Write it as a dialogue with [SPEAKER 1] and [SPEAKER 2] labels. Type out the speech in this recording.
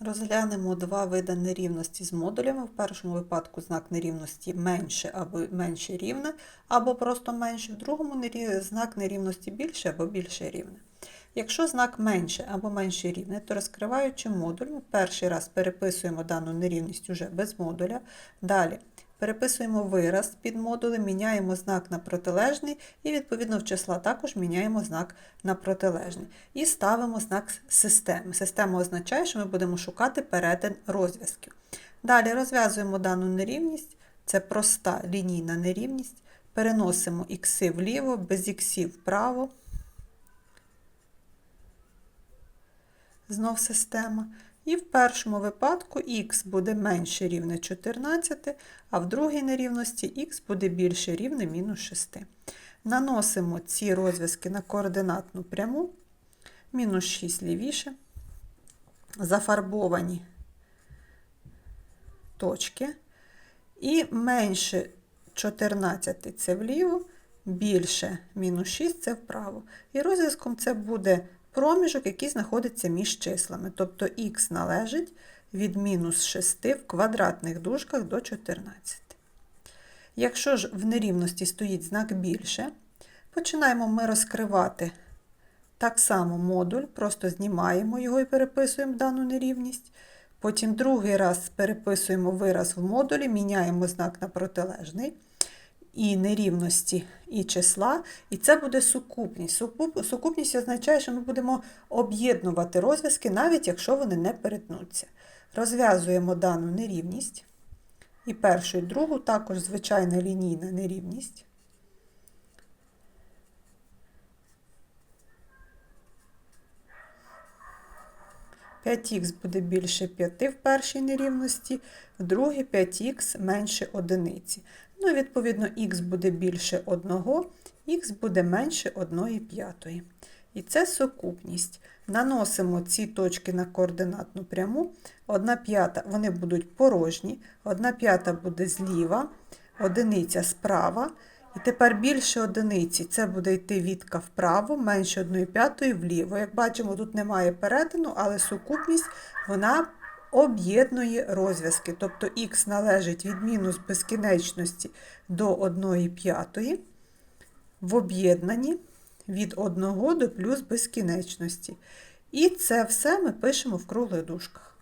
[SPEAKER 1] Розглянемо два види нерівності з модулями. В першому випадку знак нерівності менше або менше рівне, або просто менше, в другому знак нерівності більше або більше рівне. Якщо знак менше або менше рівне, то розкриваючи модуль, ми перший раз переписуємо дану нерівність уже без модуля. Далі переписуємо вираз під модулем, міняємо знак на протилежний і, відповідно, в числа також міняємо знак на протилежний. І ставимо знак системи. Система означає, що ми будемо шукати перетин розв'язків. Далі розв'язуємо дану нерівність, це проста лінійна нерівність. Переносимо ікси вліво, без іксів вправо. Знов система. І в першому випадку х буде менше рівне 14, а в другій нерівності х буде більше рівне мінус 6. Наносимо ці розв'язки на координатну пряму, мінус 6 лівіше, зафарбовані точки. І менше 14 це вліво, більше мінус 6 це вправо. І розв'язком це буде проміжок, який знаходиться між числами. Тобто х належить від мінус 6 в квадратних дужках до 14. Якщо ж в нерівності стоїть знак більше, починаємо ми розкривати так само модуль, просто знімаємо його і переписуємо дану нерівність. Потім другий раз переписуємо вираз в модулі, міняємо знак на протилежний і нерівності, і числа, і це буде сукупність. Сукуп- Сукупність означає, що ми будемо об'єднувати розв'язки, навіть якщо вони не перетнуться. Розв'язуємо дану нерівність. І першу, і другу, також звичайна лінійна нерівність. – 5х буде більше 5 в першій нерівності, в другій 5х менше одиниці. Ну, відповідно, х буде більше 1, х буде менше 1 п'ятої. І це сукупність. Наносимо ці точки на координатну пряму. 1 п'ята вони будуть порожні, 1 п'ята буде зліва, одиниця справа. І тепер більше одиниці це буде йти відка вправо, менше 1 п'ятої вліво. Як бачимо, тут немає перетину, але сукупність вона об'єднує розв'язки. Тобто х належить від мінус безкінечності до 1 п'ятої в об'єднанні від 1 до плюс безкінечності. І це все ми пишемо в круглих дужках.